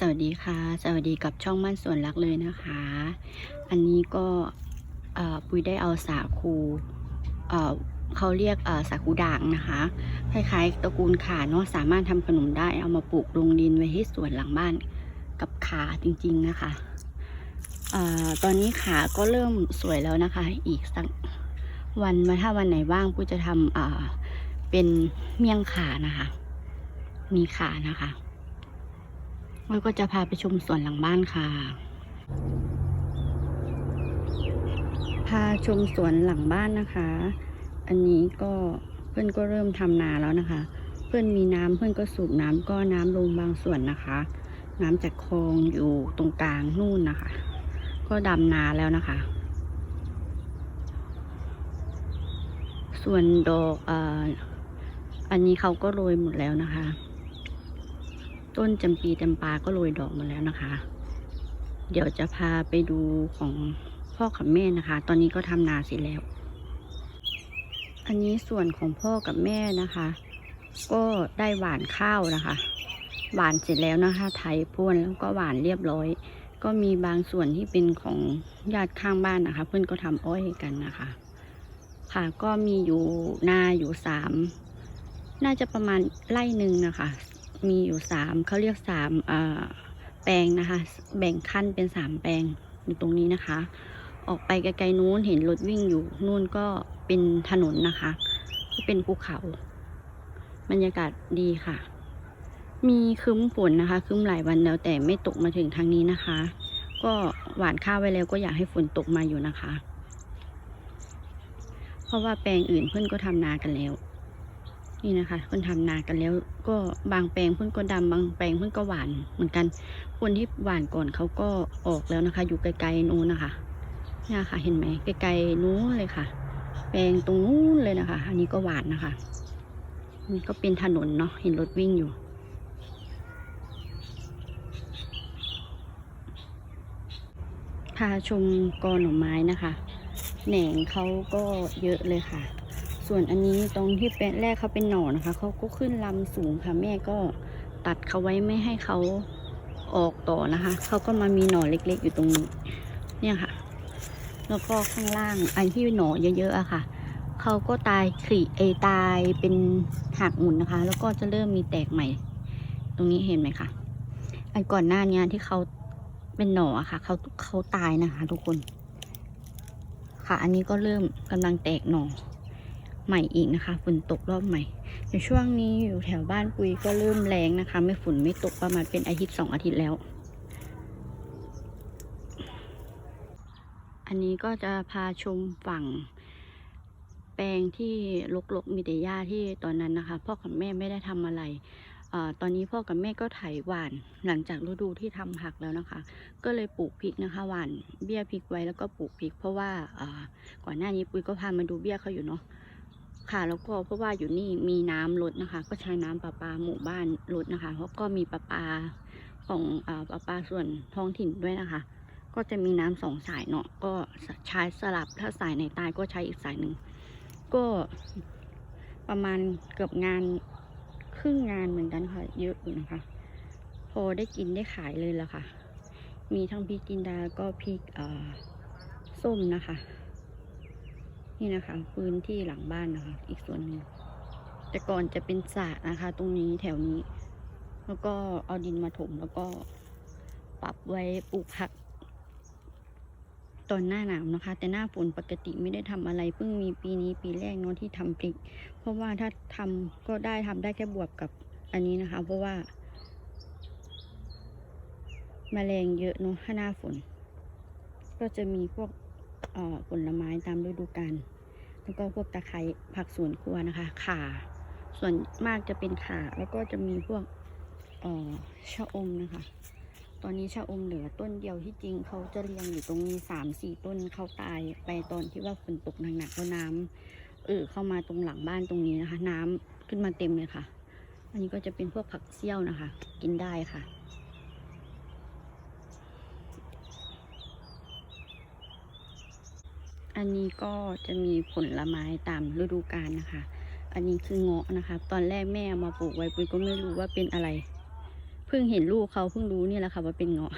สวัสดีค่ะ สวัสดีกับช่องมั่นส่วนรักเลยนะคะ อันนี้ก็ปุ้ยได้เอาสาคูเขาเรียกสาคูด่างนะคะ คล้ายๆตระกูลขาเนาะสามารถทำขนมได้เอามาปลูกลงดินไว้ที่สวนหลังบ้านกับขาจริงๆนะคะอตอนนี้ขาก็เริ่มสวยแล้วนะคะ อีกสักวันมาถ้าวันไหนว่างปุ้ยจะทำเป็นเมี่ยงขานะคะ มีขานะคะ แล้วก็จะพาไปชมสวนหลังบ้านค่ะ พาชมสวนหลังบ้านนะคะ อันนี้ก็เพื่อนก็เริ่มทำนาแล้วนะคะ เพื่อนมีน้ำเพื่อนก็สูบน้ำก็น้ำลงบางส่วนนะคะ น้ำจากคลองอยู่ตรงกลางนู่นนะคะ ก็ดำนาแล้วนะคะ ส่วนดอกอ่ออันนี้เขาก็โรยหมดแล้วนะคะ ต้นจำปีจำปาก็โรยดอกหมาแล้วนะคะ เดี๋ยวจะพาไปดูของพ่อกับแม่นะคะ ตอนนี้ก็ทำนาเสร็จแล้ว อันนี้ส่วนของพ่อกับแม่นะคะ ก็ได้หวานข้าวนะคะ หวานเสร็จแล้วนะคะ ไถพ่นแล้วก็หวานเรียบร้อย ก็มีบางส่วนที่เป็นของญาติข้างบ้านนะคะ เพื่อนก็ทำอ้อยกันนะคะ ค่ะก็มีอยู่นาอยู่สามน่าจะประมาณไร่หนึ่งนะคะ มีอยู่สามเขาเรียกสามแปลงนะคะ แบ่งขั้นเป็นสามแปลงอยู่ตรงนี้นะคะ ออกไปไกลๆนู้นเห็นรถวิ่งอยู่นู่นก็เป็นถนนนะคะก็เป็นภูเขา บรรยากาศดีค่ะ มีครึ้มฝนนะคะครึ้มหลายวันแล้วแต่ไม่ตกมาถึงทางนี้นะคะ ก็หวานข้าวไว้แล้วก็อยากให้ฝนตกมาอยู่นะคะ เพราะว่าแปลงอื่นเพื่อนก็ทำนากันแล้ว นี่นะคะเพิ่นทำนากันแล้ว ก็บางแปลงเพิ่นก็ดำบางแปลงเพิ่นก็หวานเหมือนกัน คนที่หวานก่อนเขาก็ออกแล้วนะคะ อยู่ไกลๆนู้นนะคะเนี่ยค่ะ เห็นไหมไกลๆนู้นเลยค่ะ แปลงตรงนู้นเลยนะคะ อันนี้ก็หวานนะคะนี่ก็เป็นถนนเนาะเห็นรถวิ่งอยู่พาชมกอหน่อไม้นะคะ แหน่งเขาก็เยอะเลยค่ะ ส่วนอันนี้ตรงที่เป็นแรกเขาเป็นหน่อนะคะเขาก็ขึ้นลำสูงค่ะ แม่ก็ตัดเขาไว้ไม่ให้เขาออกต่อนะคะเขาก็มามีหน่อเล็ก ๆ อยู่ตรงนี้เนี่ยค่ะ แล้วก็ข้างล่างอันที่หน่อเยอะๆอะค่ะเขาก็ตายขีเอตายเป็นหักหมุนนะคะ แล้วก็จะเริ่มมีแตกใหม่ ตรงนี้เห็นไหมคะอันก่อนหน้านี้ที่เขาเป็นหน่ออะค่ะเขาเขาตายนะคะ ทุกคน ค่ะ อันนี้ก็เริ่มกำลังแตกหน่อ ใหม่อีกนะคะ ฝนตกรอบใหม่ในช่วงนี้อยู่แถวบ้านปุยก็เริ่มแรงนะคะ ไม่ฝนไม่ตกประมาณเป็นอาทิตย์สองอาทิตย์แล้ว อันนี้ก็จะพาชมฝั่ง แปลงที่ลกๆมีแต่หญ้าที่ตอนนั้นนะคะ พ่อกับแม่ไม่ได้ทำอะไรอตอนนี้พ่อกับแม่ก็ไถหวานหลังจากฤดูที่ทำผักแล้วนะคะ ก็เลยปลูกพริกนะคะหวานเบี้ยพริกไว้แล้วก็ปลูกพริก เพราะว่าก่อนหน้านี้ปุยก็พามาดูเบี้ยเขาอยู่เนาะ ค่ะแล้วก็เพราะว่าอยู่นี่มีน้ำลดนะคะ ก็ใช้น้ำประปาหมู่บ้านลดนะคะแล้วก็มีประปาของอ่าประปาส่วนท้องถิ่นด้วยนะคะ ก็จะมีน้ำสองสายเนาะก็ใช้สลับถ้าสายไหนตายก็ใช้อีกสายหนึ่งก็ประมาณเกือบงานครึ่งงานเหมือนกันค่ะเยอะอยู่นะคะ พอได้กินได้ขายเลยละค่ะ มีทั้งพริกกินดาก็พริกเอ่ส้มนะคะ นี่นะคะพื้นที่หลังบ้านนะคะ อีกส่วนหนึ่งแต่ก่อนจะเป็นสระนะคะ ตรงนี้แถวนี้ แล้วก็เอาดินมาถมแล้วก็ปรับไว้ปลูกผัก ตอนหน้าหนาวนะคะ แต่หน้าฝนปกติไม่ได้ทำอะไรเพิ่งมีปีนี้ปีแรกเนาะที่ทำพริก เพราะว่าถ้าทำก็ได้ทำได้แค่บวบกับอันนี้นะคะ เพราะว่าแมลงเยอะเนาะถ้าหน้าฝน ก็จะมีพวก ผลไม้ตามฤดูกาลแล้วก็พวกตะไคร้ผักสวนครัวนะคะข่าส่วนมากจะเป็นข่าแล้วก็จะมีพวกเออชะอมนะคะ ตอนนี้ชะอมเหลือต้นเดียวที่จริงเขาจะเรียงอยู่ตรงนี้สามสี่ต้นเขาตายไปตอนที่ว่าฝนตกหนักๆแล้วน้ำเออเข้ามาตรงหลังบ้านตรงนี้นะคะ น้ำขึ้นมาเต็มเลยค่ะ อันนี้ก็จะเป็นพวกผักเสี้ยวนะคะ กินได้ค่ะ อันนี้ก็จะมีผลไม้ตามฤดูกาลนะคะ อันนี้คือเงาะนะคะ ตอนแรกแม่มาปลูกไว้ปุ้ยก็ไม่รู้ว่าเป็นอะไร เพิ่งเห็นลูกเขาเพิ่งรู้นี่แหละค่ะว่าเป็นเงาะ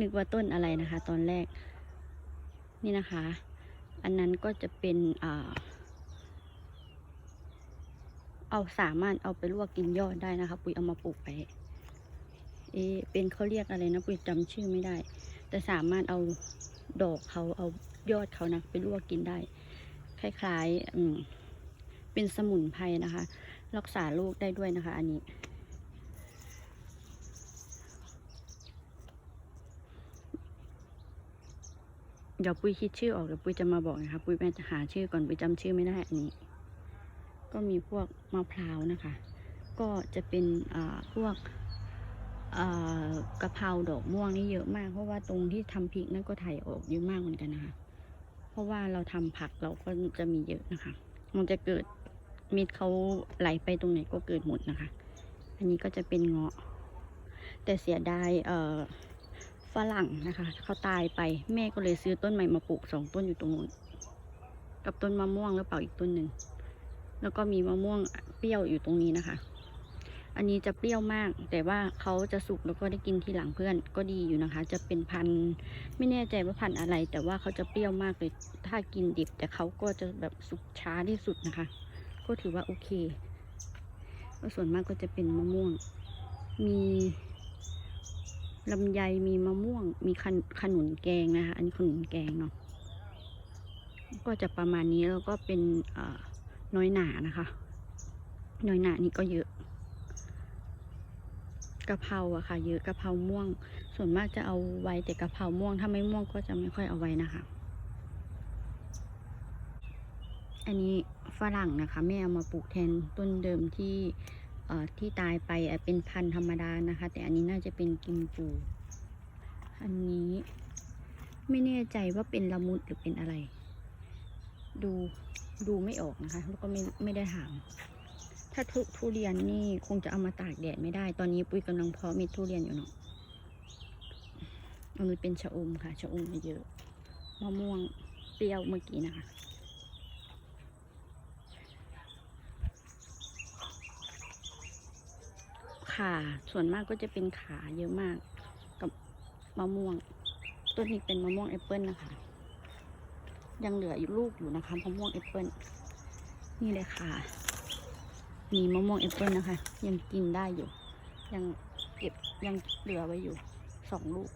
นึกว่าต้นอะไรนะคะ ตอนแรก นี่นะคะ อันนั้นก็จะเป็นอ่าเอาสามารถเอาไปลวกกินยอดได้นะคะ ปุ๋ยเอามาปลูกไป เอเป็นเขาเรียกอะไรนะ ปุ๋ยจำชื่อไม่ได้ แต่สามารถเอาดอกเขาเอายอดเขานะไปลวกกินได้ คล้ายๆอืมเป็นสมุนไพรนะคะ รักษาโรคได้ด้วยนะคะ อันนี้ เดี๋ยวปุ้ยคิดชื่อออกเดี๋ยวปุ้ยจะมาบอกนะคะ ปุ้ยแม่จะหาชื่อก่อนปุ้ยจำชื่อไม่ได้อันนี้ ก็มีพวกมะพร้าวนะคะ ก็จะเป็นอ่าพวก กะเพราดอกม่วงนี่เยอะมาก เพราะว่าตรงที่ทำพริกนั่นก็ถ่ายออกเยอะมากเหมือนกันนะคะ เพราะว่าเราทำผักเราก็จะมีเยอะนะคะ มันจะเกิดเม็ดเขาไหลไปตรงไหนก็เกิดหมดนะคะ อันนี้ก็จะเป็นเงาะ แต่เสียดายเอ่อฝรั่งนะคะเขาตายไปแม่ก็เลยซื้อต้นใหม่มาปลูกสองต้นอยู่ตรงนู้นกับต้นมะม่วงแล้วเปล่าอีกต้นหนึ่งแล้วก็มีมะม่วงเปรี้ยวอยู่ตรงนี้นะคะ อันนี้จะเปรี้ยวมาก แต่ว่าเขาจะสุกแล้วก็ได้กินทีหลังเพื่อนก็ดีอยู่นะคะ จะเป็นพันธุ์ไม่แน่ใจว่าพันธุ์อะไร แต่ว่าเขาจะเปรี้ยวมากเลยถ้ากินดิบ แต่เขาก็จะแบบสุกช้าที่สุดนะคะ ก็ถือว่าโอเคก็ส่วนมากก็จะเป็นมะม่วง มีลำไยมีมะม่วง มีขนขนุนแกงนะคะ อันนี้ขนุนแกงเนาะก็จะประมาณนี้แล้วก็เป็นน้อยหนานะคะ น้อยหนานี่ก็เยอะ กะเพราอะค่ะ เยอะกะเพราม่วง ส่วนมากจะเอาไว้แต่กะเพราม่วง ถ้าไม่ม่วงก็จะไม่ค่อยเอาไว้นะคะ อันนี้ฝรั่งนะคะแม่เอามาปลูกแทนต้นเดิมที่เอ่อที่ตายไปเป็นพันธุ์ธรรมดานะคะ แต่อันนี้น่าจะเป็นกิมจูอันนี้ไม่แน่ใจว่าเป็นละมุดหรือเป็นอะไร ดูดูไม่ออกนะคะ แล้วก็ไม่ไม่ได้ถาม ถ้าทุทุเรียนนี่คงจะเอามาตากแดดไม่ได้ ตอนนี้ปุ้ยกำลังเพาะเม็ดทุเรียนอยู่เนาะอันนี้เป็นชะอมค่ะชะอมเยอะมะม่วงเปรี้ยวเมื่อกี้นะคะขาส่วนมากก็จะเป็นขาเยอะมาก กับมะม่วง ต้นนี้เป็นมะม่วงแอปเปิลนะคะ ยังเหลืออยู่ลูกอยู่นะคะมะม่วงแอปเปิลนี่เลยค่ะ มีมะม่วงแอปเปิลนะคะ ยังกินได้อยู่ ยังเก็บยังเหลือไว้อยู่สองลูก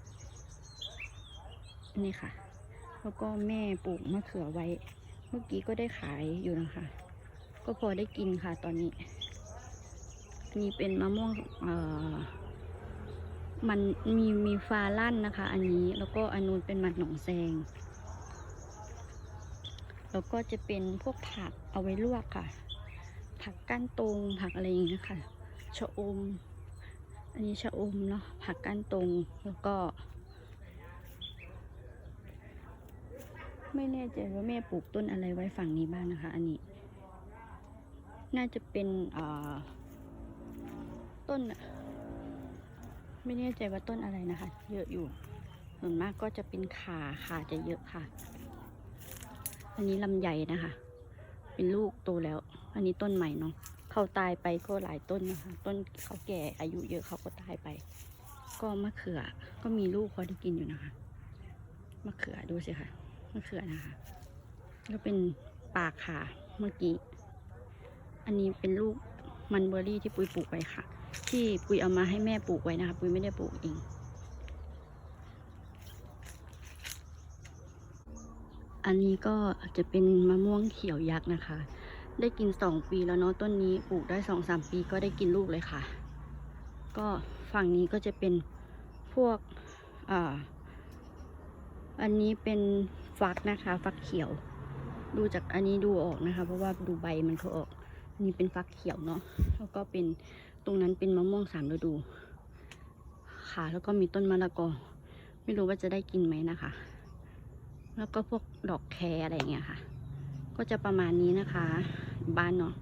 นี่ค่ะ แล้วก็แม่ปลูกมะเขือไว้ เมื่อกี้ก็ได้ขายอยู่นะคะ ก็พอได้กินค่ะตอนนี้อันนี้เป็นมะม่วงเอ่อมันมีมีฟาลั่นนะคะ อันนี้แล้วก็อันนู้นเป็นมันหนองแซงแล้วก็จะเป็นพวกผักเอาไว้ลวกค่ะ ผักก้านตรงผักอะไรอย่างเงี้ยค่ะชะอม อันนี้ชะอมเนาะผักก้านตรงแล้วก็ ไม่แน่ใจว่าแม่ปลูกต้นอะไรไว้ฝั่งนี้บ้างนะคะ อันนี้ น่าจะเป็นต้นไม่แน่ใจว่าต้นอะไรนะคะ เยอะอยู่ส่วนมากก็จะเป็นขาขาจะเยอะค่ะ อันนี้ลำไยนะคะ เป็นลูกโตแล้ว อันนี้ต้นใหม่เนาะเขาตายไปก็หลายต้นนะคะ ต้นเขาแก่อายุเยอะเขาก็ตายไป ก็มะเขือ ก็มีลูกพอได้กินอยู่นะคะ มะเขือดูสิค่ะ มะเขือนะคะ ก็เป็นปากขาเมื่อกี้ อันนี้เป็นลูกมันเบอร์รี่ที่ปุยปลูกไว้ค่ะ ที่ปุยเอามาให้แม่ปลูกไว้นะคะ ปุยไม่ได้ปลูกเอง อันนี้ก็จะเป็นมะม่วงเขียวยักษ์นะคะ ได้กินสองปีแล้วเนาะต้นนี้ปลูกได้สองสามปีก็ได้กินลูกเลยค่ะ ก็ฝั่งนี้ก็จะเป็นพวกอ่าอันนี้เป็นฟักนะคะ ฟักเขียว ดูจากอันนี้ดูออกนะคะ เพราะว่าดูใบมันเขาออกอันนี้เป็นฟักเขียวเนาะแล้วก็เป็นตรงนั้นเป็นมะม่วงสามฤดู ค่ะ แล้วก็มีต้นมะละกอ ไม่รู้ว่าจะได้กินไหมนะคะ แล้วก็พวกดอกแครอะไรเงี้ยค่ะ ก็จะประมาณนี้นะคะ บ้านเนาะ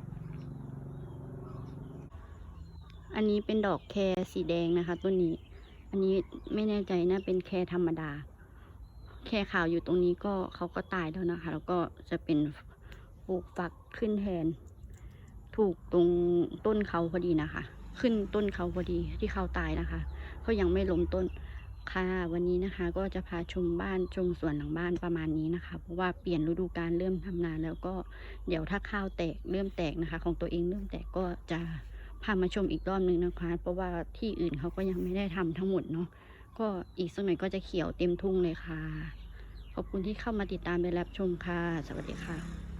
อันนี้เป็นดอกแครสีแดงนะคะต้นนี้ อันนี้ไม่แน่ใจนะเป็นแครธรรมดา แครขาวอยู่ตรงนี้ก็เขาก็ตายแล้วนะคะ แล้วก็จะเป็นปลูกฝักขึ้นแทน ถูกตรงต้นเขาพอดีนะคะ ขึ้นต้นเขาพอดีที่เขาตายนะคะเขายังไม่ล้มต้น ค่ะวันนี้นะคะก็จะพาชมบ้านชมสวนหลังบ้านประมาณนี้นะคะ เพราะว่าเปลี่ยนฤดูกาลเริ่มทำนาแล้วก็เดี๋ยวถ้าข้าวแตกเริ่มแตกนะคะ ของตัวเองเริ่มแตกก็จะพามาชมอีกรอบนึงนะคะ เพราะว่าที่อื่นเขาก็ยังไม่ได้ทำทั้งหมดเนาะก็อีกสักหน่อยก็จะเขียวเต็มทุ่งเลยค่ะ ขอบคุณที่เข้ามาติดตามและรับชมค่ะ สวัสดีค่ะ